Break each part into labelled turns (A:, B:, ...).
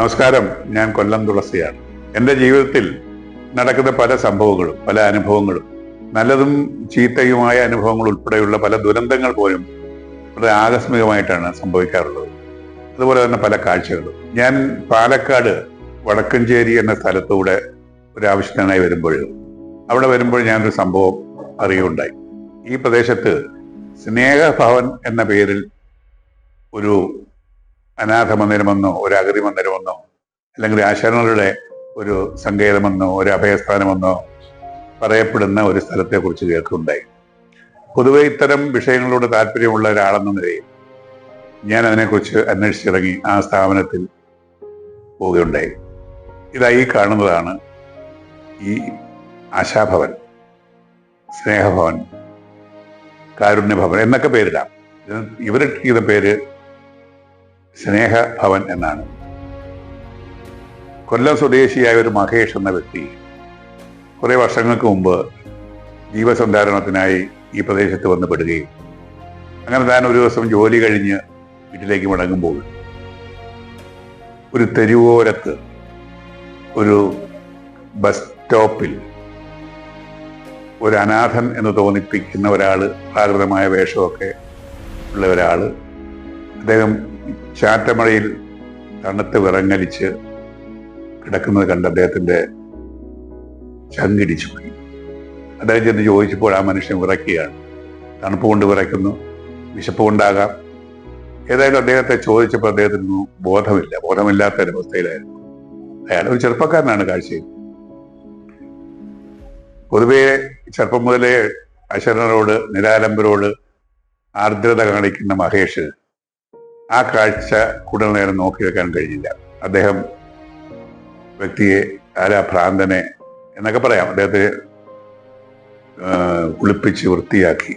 A: നമസ്കാരം ഞാൻ കൊല്ലം തുളസിയാണ്. എന്റെ ജീവിതത്തിൽ നടക്കുന്ന പല സംഭവങ്ങളും പല അനുഭവങ്ങളും നല്ലതും ചീത്തയുമായ അനുഭവങ്ങൾ ഉൾപ്പെടെയുള്ള പല ദുരന്തങ്ങൾ പോലും വളരെ ആകസ്മികമായിട്ടാണ് സംഭവിക്കാറുള്ളത്. അതുപോലെ തന്നെ പല കാഴ്ചകളും. ഞാൻ പാലക്കാട് വടക്കഞ്ചേരി എന്ന സ്ഥലത്തൂടെ ഒരു ആവശ്യത്തിനായി വരുമ്പോൾ അവിടെ വരുമ്പോൾ ഞാനൊരു സംഭവം അറിയുണ്ടായി ഈ പ്രദേശത്ത് സ്നേഹഭവൻ എന്ന പേരിൽ ഒരു അനാഥ മന്ദിരമെന്നോ ഒരു അഗതി മന്ദിരമെന്നോ അല്ലെങ്കിൽ ആശരണരുടെ ഒരു സങ്കേതമെന്നോ ഒരു അഭയസ്ഥാനമെന്നോ പറയപ്പെടുന്ന ഒരു സ്ഥലത്തെക്കുറിച്ച് കേൾക്കുകയുണ്ടായി പൊതുവെ ഇത്തരം വിഷയങ്ങളോട് താല്പര്യമുള്ള ഒരാളെന്ന നിലയിൽ ഞാൻ അതിനെക്കുറിച്ച് അന്വേഷിച്ചിറങ്ങി ആ സ്ഥാപനത്തിൽ പോവുകയുണ്ടായി. ഇതായി കാണുന്നതാണ് ഈ ആശാഭവൻ സ്നേഹഭവൻ കാരുണ്യഭവൻ എന്നൊക്കെ പേരിടാം. ഇവരിട്ടിരിക്കുന്ന ഇവരുടെ പേര് സ്നേഹഭവൻ എന്നാണ്. കൊല്ലം സ്വദേശിയായ ഒരു മഹേഷ് എന്ന വ്യക്തി കുറേ വർഷങ്ങൾക്ക് മുമ്പ് ജീവസന്ധാരണത്തിനായി ഈ പ്രദേശത്ത് വന്ന് പെടുകയും അങ്ങനെ താൻ ഒരു ദിവസം ജോലി കഴിഞ്ഞ് വീട്ടിലേക്ക് മടങ്ങുമ്പോൾ ഒരു തെരുവോരത്ത് ഒരു ബസ് സ്റ്റോപ്പിൽ ഒരു അനാഥൻ എന്ന് തോന്നിപ്പിക്കുന്ന ഒരാൾ പ്രാകൃതമായ വേഷമൊക്കെ ഉള്ള ഒരാൾ. അദ്ദേഹം ചാറ്റമഴയിൽ തണുത്ത് വിറങ്ങലിച്ച് കിടക്കുന്നത് കണ്ട് അദ്ദേഹത്തിന്റെ ചങ്കിടിച്ചു പോയി. അദ്ദേഹം ചെന്ന് ചോദിച്ചപ്പോൾ ആ മനുഷ്യൻ വിറയ്ക്കുകയാണ്. തണുപ്പ് കൊണ്ട് വിറയ്ക്കുന്നു വിശപ്പ് കൊണ്ടാകാം. ഏതായാലും അദ്ദേഹത്തെ ചോദിച്ചപ്പോൾ അദ്ദേഹത്തിന് ബോധമില്ല. ബോധമില്ലാത്ത ഒരവസ്ഥയിലായിരുന്നു അയാൾ ഒരു ചെറുപ്പക്കാരനാണ് കാഴ്ചയിൽ. പൊതുവേ ചെറുപ്പം മുതലേ അശരണരോട് നിരാലംബരോട് ആർദ്രത കാണിക്കുന്ന മഹേഷ് ആ കാഴ്ച കൂടുതൽ നേരം നോക്കി വെക്കാൻ കഴിഞ്ഞില്ല. അദ്ദേഹം വ്യക്തിയെ ആരാ ഭ്രാന്തനെ എന്നൊക്കെ പറയാം. അദ്ദേഹത്തെ കുളിപ്പിച്ച് വൃത്തിയാക്കി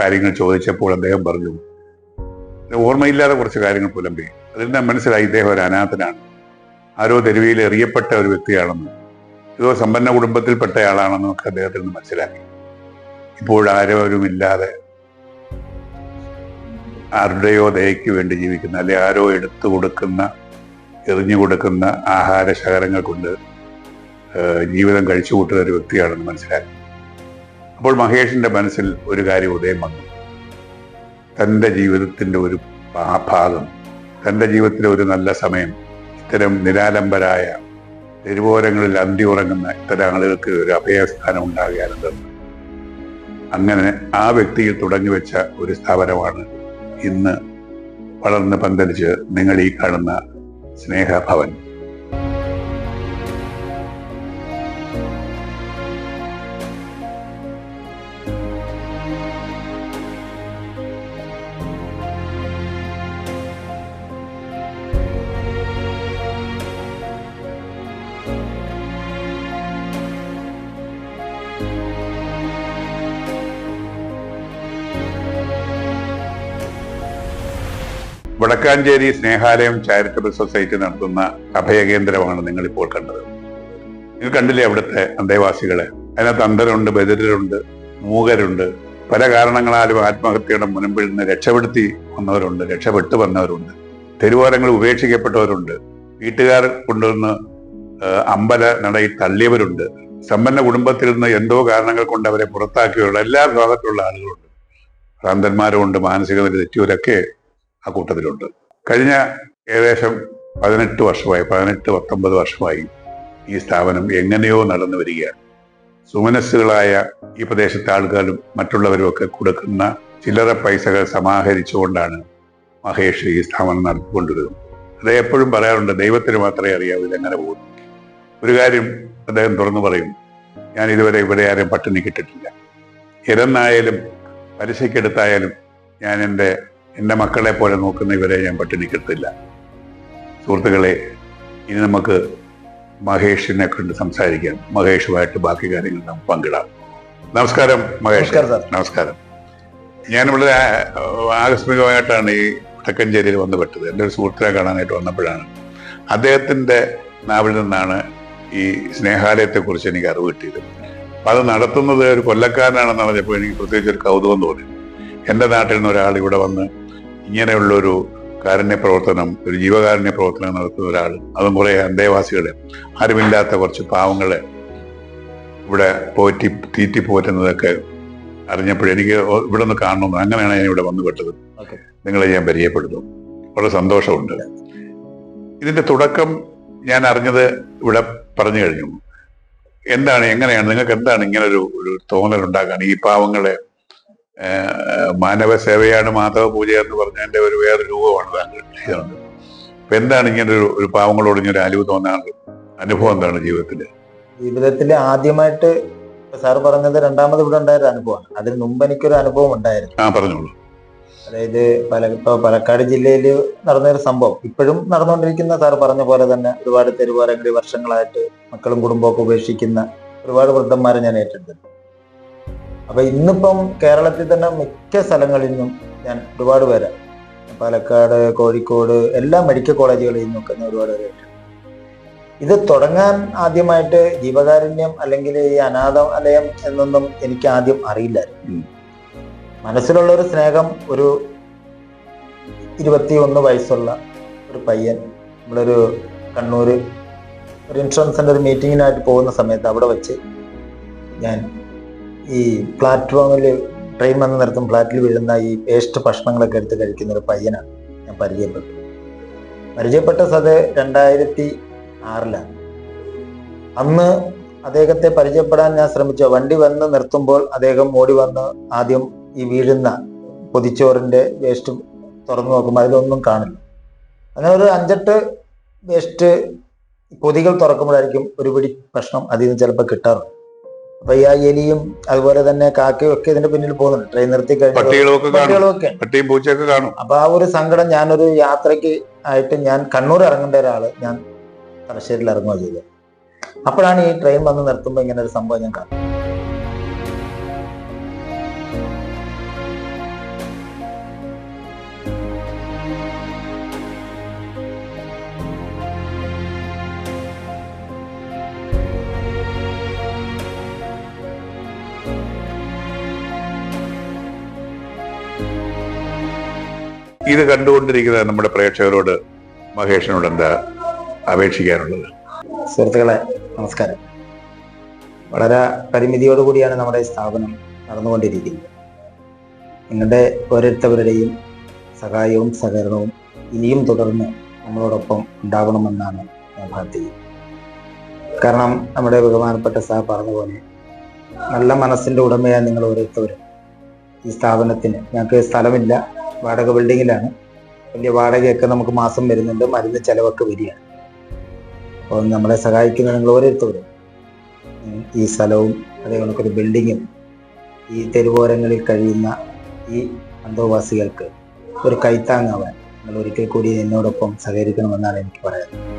A: കാര്യങ്ങൾ ചോദിച്ചപ്പോൾ അദ്ദേഹം പറഞ്ഞു ഓർമ്മയില്ലാതെ കുറച്ച് കാര്യങ്ങൾ പുലമ്പി അതിൽ ഞാൻ മനസ്സിലായി. ഇദ്ദേഹം ഒരു അനാഥനാണ്. ആരോ തെരുവിയിൽ എറിയപ്പെട്ട ഒരു വ്യക്തിയാണെന്നും ഏതോ സമ്പന്ന കുടുംബത്തിൽപ്പെട്ട ആളാണെന്നും ഒക്കെ അദ്ദേഹത്തിൽ നിന്ന് മനസ്സിലാക്കി. ഇപ്പോൾ ആരോരുമില്ലാതെ ആരുടെയോ ദയയ്ക്ക് വേണ്ടി ജീവിക്കുന്ന അല്ലെ ആരോ എടുത്തു കൊടുക്കുന്ന എറിഞ്ഞു കൊടുക്കുന്ന ആഹാര ശകലങ്ങൾ കൊണ്ട് ജീവിതം കഴിച്ചു കൂട്ടുന്ന ഒരു വ്യക്തിയാണെന്ന് മനസ്സിലാക്കി അപ്പോൾ മഹേഷിന്റെ മനസ്സിൽ ഒരു കാര്യം ഉദയം വന്നു. തന്റെ ജീവിതത്തിന്റെ ഒരു ഭാഗം തന്റെ ജീവിതത്തിലെ ഒരു നല്ല സമയം ഇത്തരം നിരാലംബരായ തെരുവോരങ്ങളിൽ അന്തി ഉറങ്ങുന്ന ഇത്തരം ആളുകൾക്ക് ഒരു അഭയസ്ഥാനം ഉണ്ടാകുകയാണെന്ന്. അങ്ങനെ ആ വ്യക്തിയിൽ തുടങ്ങി വെച്ച ഒരു സ്ഥാപനമാണ് ഇന്ന് വളർന്ന് പന്തലിച്ച് നിങ്ങൾ ഈ കാണുന്ന സ്നേഹഭവൻ. വടക്കാഞ്ചേരി സ്നേഹാലയം ചാരിറ്റബിൾ സൊസൈറ്റി നടത്തുന്ന അഭയകേന്ദ്രമാണ് നിങ്ങൾ ഇപ്പോൾ കണ്ടത്. നിങ്ങൾ കണ്ടില്ലേ അവിടുത്തെ അന്തേവാസികളെ? അതിനകത്ത് അന്ധരുണ്ട് ബദിരരുണ്ട് മൂകരുണ്ട്. പല കാരണങ്ങളാലും ആത്മഹത്യയുടെ മുൻപിൽ നിന്ന് രക്ഷപ്പെടുത്തി വന്നവരുണ്ട് രക്ഷപ്പെട്ടു വന്നവരുണ്ട്. തെരുവോരങ്ങൾ ഉപേക്ഷിക്കപ്പെട്ടവരുണ്ട്. വീട്ടുകാർ കൊണ്ടുവന്ന് അമ്പല നടയിൽ തള്ളിയവരുണ്ട്. സമ്പന്ന കുടുംബത്തിൽ നിന്ന് എന്തോ കാരണങ്ങൾ കൊണ്ട് അവരെ പുറത്താക്കിയവരുണ്ട് എല്ലാ വിഭാഗത്തിലുള്ള ആളുകളുണ്ട്. ഭ്രാന്തന്മാരുമുണ്ട് മാനസിക നില തെറ്റിയവരൊക്കെ ആ കൂട്ടത്തിലുണ്ട്. കഴിഞ്ഞ ഏകദേശം പതിനെട്ട് വർഷമായി പതിനെട്ട് പത്തൊമ്പത് വർഷമായി ഈ സ്ഥാപനം എങ്ങനെയോ നടന്നു വരികയാണ്. സുമനസ്സുകളായ ഈ പ്രദേശത്തെ ആളുകളും മറ്റുള്ളവരും ഒക്കെ കൊടുക്കുന്ന ചില്ലറ പൈസകൾ സമാഹരിച്ചുകൊണ്ടാണ് മഹേഷ് ഈ സ്ഥാപനം നടത്തിക്കൊണ്ടിരുന്നത്. അത് എപ്പോഴും പറയാറുണ്ട് ദൈവത്തിന് മാത്രമേ അറിയാവൂ ഇതെങ്ങനെ പോകുന്നു. ഒരു കാര്യം അദ്ദേഹം തുറന്നു പറയും ഞാൻ ഇതുവരെ ഇവിടെ ആരെയും പട്ടിണി കിട്ടിട്ടില്ല ഇരന്നായാലും പലിശക്കെടുത്തായാലും ഞാൻ എന്റെ എന്റെ മക്കളെ പോലെ നോക്കുന്ന ഇവരെ ഞാൻ പട്ടിണിക്കത്തില്ല സുഹൃത്തുക്കളെ ഇനി നമുക്ക് മഹേഷിനെ കൊണ്ട് സംസാരിക്കാം. മഹേഷുമായിട്ട് ബാക്കി കാര്യങ്ങൾ നമുക്ക് പങ്കിടാം. നമസ്കാരം മഹേഷ്.
B: നമസ്കാരം
A: ഞാൻ വളരെ ആകസ്മികമായിട്ടാണ് ഈ വടക്കഞ്ചേരിയിൽ വന്ന് പെട്ടത് എന്റെ ഒരു സുഹൃത്തിനെ കാണാനായിട്ട് വന്നപ്പോഴാണ്. അദ്ദേഹത്തിന്റെ നാവിൽ നിന്നാണ് ഈ സ്നേഹാലയത്തെക്കുറിച്ച് എനിക്ക് അറിവ് കിട്ടിയത്. അപ്പൊ അത് നടത്തുന്നത് ഒരു കൊല്ലക്കാരനാണെന്ന് പറഞ്ഞപ്പോൾ എനിക്ക് പ്രത്യേകിച്ച് ഒരു കൗതുകം തോന്നി. എന്റെ നാട്ടിൽ നിന്ന് ഒരാൾ ഇവിടെ വന്ന് ഇങ്ങനെയുള്ളൊരു കാരുണ്യ പ്രവർത്തനം ഒരു ജീവകാരുണ്യ പ്രവർത്തനം നടത്തുന്ന ഒരാൾ അതും കുറെ അന്തേവാസികളെ ആരുമില്ലാത്ത കുറച്ച് പാവങ്ങളെ ഇവിടെ പോറ്റി തീറ്റി പോറ്റുന്നതൊക്കെ അറിഞ്ഞപ്പോൾ എനിക്ക് ഇവിടെ ഒന്ന് കാണണമെന്ന് അങ്ങനെയാണ് ഞാൻ ഇവിടെ വന്നു പെട്ടത്
B: ഓക്കെ.
A: നിങ്ങളെ ഞാൻ പരിചയപ്പെടുന്നു വളരെ സന്തോഷമുണ്ട്. ഇതിന്റെ തുടക്കം ഞാൻ അറിഞ്ഞത് ഇവിടെ പറഞ്ഞു കഴിഞ്ഞു. എന്താണ് എങ്ങനെയാണ് നിങ്ങൾക്ക് എന്താണ് ഇങ്ങനെ ഒരു ഒരു തോന്നൽ ഉണ്ടാക്കാൻ ഈ പാവങ്ങളെ മാനവ സേവയാണ് മാധവ പൂജ എന്ന് പറഞ്ഞതിന്റെ ഒരു വേറെ രൂപമാണ് താങ്കൾ ചെയ്യുന്നത് അപ്പൊ എന്താണ് ഇങ്ങനെ ഒരു ഒരു പാവങ്ങളോട് ഇങ്ങനെ അലിവ് തോന്നാൻ അനുഭവം എന്താണ് ജീവിതത്തിൽ
B: ജീവിതത്തിൽ ആദ്യമായിട്ട് സാർ സാറ് പറഞ്ഞത് രണ്ടാമത് ഇവിടെ ഉണ്ടായ ഒരു അനുഭവമാണ്. അതിന് മുമ്പ് എനിക്കൊരു അനുഭവം ഉണ്ടായിരുന്നു.
A: ആ പറഞ്ഞോളൂ.
B: അതായത് പല ഇപ്പൊ പാലക്കാട് ജില്ലയിൽ നടന്നൊരു സംഭവം. ഇപ്പോഴും നടന്നുകൊണ്ടിരിക്കുന്ന സാർ പറഞ്ഞ പോലെ തന്നെ ഒരുപാട് തെരുവാരങ്ങളിൽ വർഷങ്ങളായിട്ട് മക്കളും കുടുംബമൊക്കെ ഉപേക്ഷിക്കുന്ന ഒരുപാട് വൃദ്ധന്മാരെ ഞാൻ ഏറ്റെടുത്തിട്ടുണ്ട്. അപ്പൊ ഇന്നിപ്പം കേരളത്തിൽ തന്നെ മിക്ക സ്ഥലങ്ങളിൽ നിന്നും ഞാൻ ഒരുപാട് പേരെ പാലക്കാട് കോഴിക്കോട് എല്ലാ മെഡിക്കൽ കോളേജുകളിൽ നിന്നൊക്കെ ഞാൻ ഒരുപാട് പേരെ ഇത് തുടങ്ങാൻ ആദ്യമായിട്ട് ജീവകാരുണ്യം അല്ലെങ്കിൽ ഈ അനാഥാലയം എന്നൊന്നും എനിക്ക് ആദ്യം അറിയില്ലായിരുന്നു. മനസ്സിലുള്ള ഒരു സ്നേഹം ഒരു ഇരുപത്തി ഒന്ന് വയസ്സുള്ള ഒരു പയ്യൻ നമ്മളൊരു കണ്ണൂര് ഒരു ഇൻഷുറൻസിന്റെ ഒരു മീറ്റിങ്ങിനായിട്ട് പോകുന്ന സമയത്ത് അവിടെ വെച്ച് ഞാൻ ഈ പ്ലാറ്റ്ഫോമിൽ ട്രെയിൻ വന്ന് നിർത്തും ഫ്ലാറ്റിൽ വീഴുന്ന ഈ വേസ്റ്റ് ഭക്ഷണങ്ങളൊക്കെ എടുത്ത് കഴിക്കുന്ന ഒരു പയ്യനാണ് ഞാൻ പരിചയപ്പെട്ടു. പരിചയപ്പെട്ട സത് രണ്ടായിരത്തി ആറിലാണ്. അന്ന് അദ്ദേഹത്തെ പരിചയപ്പെടാൻ ഞാൻ ശ്രമിച്ച. വണ്ടി വന്ന് നിർത്തുമ്പോൾ അദ്ദേഹം ഓടി വന്ന് ആദ്യം ഈ വീഴുന്ന പൊതിച്ചോറിന്റെ വേസ്റ്റ് തുറന്നു നോക്കുമ്പോൾ അതിലൊന്നും കാണില്ല. അങ്ങനെ ഒരു അഞ്ചെട്ട് വേസ്റ്റ് പൊതികൾ തുറക്കുമ്പോഴായിരിക്കും ഒരു പിടി ഭക്ഷണം അതിൽ നിന്ന് ചിലപ്പോൾ കിട്ടാറുണ്ട്. അപ്പൊ ഈ ആ എലിയും അതുപോലെ തന്നെ കാക്കയും ഒക്കെ ഇതിന്റെ പിന്നിൽ പോകുന്നുണ്ട്. ട്രെയിൻ നിർത്തി കഴിഞ്ഞു
A: പട്ടികളൊക്കെ കാണും.
B: പട്ടികളൊക്കെ.
A: പട്ടിയും പൂച്ചയൊക്കെ കാണും.
B: അപ്പൊ ആ ഒരു സങ്കടം ഞാനൊരു യാത്രയ്ക്ക് ആയിട്ട് ഞാൻ കണ്ണൂർ ഇറങ്ങേണ്ട ഒരാൾ ഞാൻ തലശ്ശേരിയിൽ ഇറങ്ങുക ചെയ്തത്. അപ്പോഴാണ് ഈ ട്രെയിൻ വന്ന് നിർത്തുമ്പോൾ ഇങ്ങനെ ഒരു സംഭവം ഞാൻ കാണുന്നത്.
A: ഇത് കണ്ടുകൊണ്ടിരിക്കുന്ന നമ്മുടെ പ്രേക്ഷകരോട് മഹേഷിനോട് എന്താ അപേക്ഷിക്കാനുള്ളത്?
B: സുഹൃത്തുക്കളെ നമസ്കാരം. വളരെ പരിമിതിയോടുകൂടിയാണ് നമ്മുടെ സ്ഥാപനം നടന്നുകൊണ്ടിരിക്കുന്നത്. നിങ്ങളുടെ ഓരോരുത്തവരുടെയും സഹായവും സഹകരണവും ഇനിയും തുടർന്ന് നമ്മളോടൊപ്പം ഉണ്ടാകണമെന്നാണ് ഞാൻ പ്രാർത്ഥിക്കുന്നത്. കാരണം നമ്മുടെ ബഹുമാനപ്പെട്ട സാർ പറഞ്ഞ പോലെ നല്ല മനസ്സിന്റെ ഉടമയായ നിങ്ങൾ ഓരോരുത്തവരും ഈ സ്ഥാപനത്തിന്. ഞങ്ങൾക്ക് സ്ഥലമില്ല. വാടക ബിൽഡിങ്ങിലാണ്. വലിയ വാടകയൊക്കെ നമുക്ക് മാസം വരുന്നുണ്ട്. മരുന്ന് ചെലവൊക്കെ വരികയാണ്. അപ്പോൾ നമ്മളെ സഹായിക്കുന്ന നിങ്ങൾ ഓരോരുത്തരും. ഈ സ്ഥലവും അതേ കണക്കൊരു ബിൽഡിങ്ങും ഈ തെരുവോരങ്ങളിൽ കഴിയുന്ന ഈ അന്തോവാസികൾക്ക് ഒരു കൈത്താങ്ങാവാൻ നിങ്ങൾ ഒരിക്കൽ കൂടി എന്നോടൊപ്പം സഹകരിക്കണമെന്നാണ് എനിക്ക് പറയാനുള്ളത്.